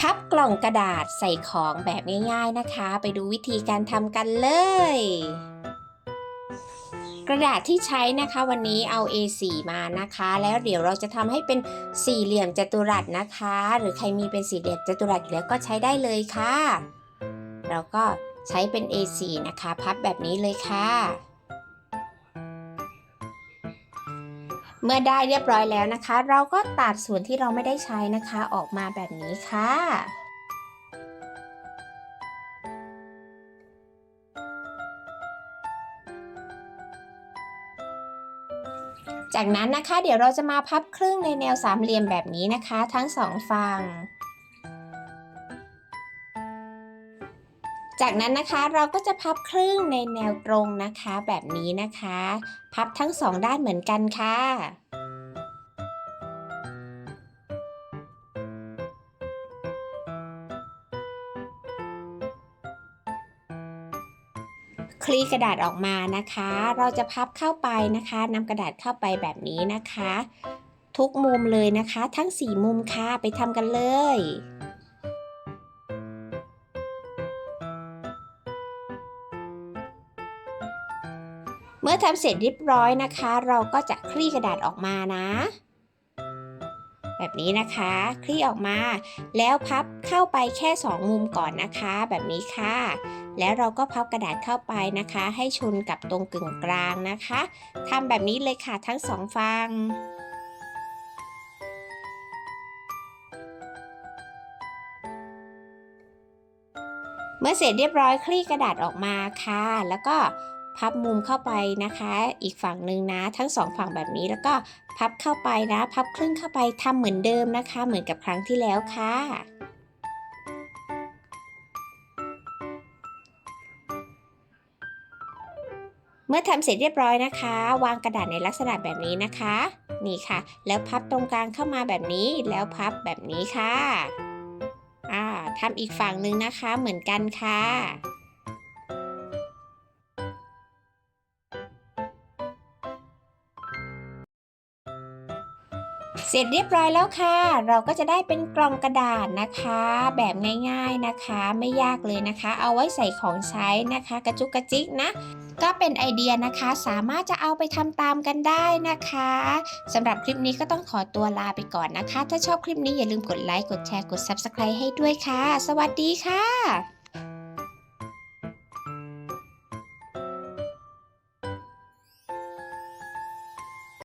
พับกล่องกระดาษใส่ของแบบง่ายๆนะคะ ไปดูวิธีการทำกันเลย กระดาษที่ใช้นะคะวันนี้เอา A4 มานะคะ แล้วเดี๋ยวเราจะทำให้เป็นสี่เหลี่ยมจัตุรัสนะคะ หรือใครมีเป็นสี่เหลี่ยมจัตุรัสแล้วก็ใช้ได้เลยค่ะ เราก็ใช้เป็น A4 นะคะ พับแบบนี้เลยค่ะ เมื่อได้เรียบร้อยแล้วนะคะ เราก็ตัดส่วนที่เราไม่ได้ใช้นะคะออกมาแบบนี้ค่ะจากนั้นนะคะ เดี๋ยวเราจะมาพับครึ่งในแนวสามเหลี่ยมแบบนี้นะคะ ทั้งสองฝั่ง จากนั้นนะคะเราก็จะพับครึ่งในแนวตรงนะคะ แบบนี้นะคะ พับทั้งสองด้านเหมือนกันค่ะคลี่กระดาษออกมานะคะ เราจะพับเข้าไปนะคะนำกระดาษเข้าไปแบบนี้นะคะ ทุกมุมเลยนะคะ ทั้ง 4 มุมค่ะ ไปทำกันเลย มื่อทำเสร็จเรียบร้อยนะคะ เราก็จะคลี่กระดาษออกมานะ แบบนี้นะคะ คลี่ออกมา แล้วพับเข้าไปแค่ 2 มุมก่อนนะคะ แบบนี้ค่ะ แล้วเราก็พับกระดาษเข้าไปนะคะ ให้ชนกับตรงกึ่งกลางนะคะทำแบบนี้เลยค่ะทั้งสองฝั่งเมื่อเสร็จเรียบร้อยคลี่กระดาษออกมาค่ะ แล้วก็ พับมุมเข้าไปนะคะ อีกฝั่งหนึ่งนะ ทั้งสองฝั่งแบบนี้แล้วก็พับเข้าไปนะ พับครึ่งเข้าไปทำเหมือนเดิมนะคะ เหมือนกับครั้งที่แล้วค่ะเมื่อทำเสร็จเรียบร้อยนะคะ วางกระดาษในลักษณะแบบนี้นะคะ นี่ค่ะ แล้วพับตรงกลางเข้ามาแบบนี้แล้วพับแบบนี้ค่ะอ่าทำอีกฝั่งหนึ่งนะคะเหมือนกันค่ะ เสร็จเรียบร้อยแล้วค่ะ เราก็จะได้เป็นกล่องกระดาษนะคะ แบบง่ายๆนะคะ ไม่ยากเลยนะคะ เอาไว้ใส่ของใช้นะคะ กระจุกกระจิกนะ ก็เป็นไอเดียนะคะ สามารถจะเอาไปทำตามกันได้นะคะสำหรับคลิปนี้ก็ต้องขอตัวลาไปก่อนนะคะ ถ้าชอบคลิปนี้อย่าลืมกดไลค์กดแชร์กด Subscribe ให้ด้วยค่ะ สวัสดีค่ะ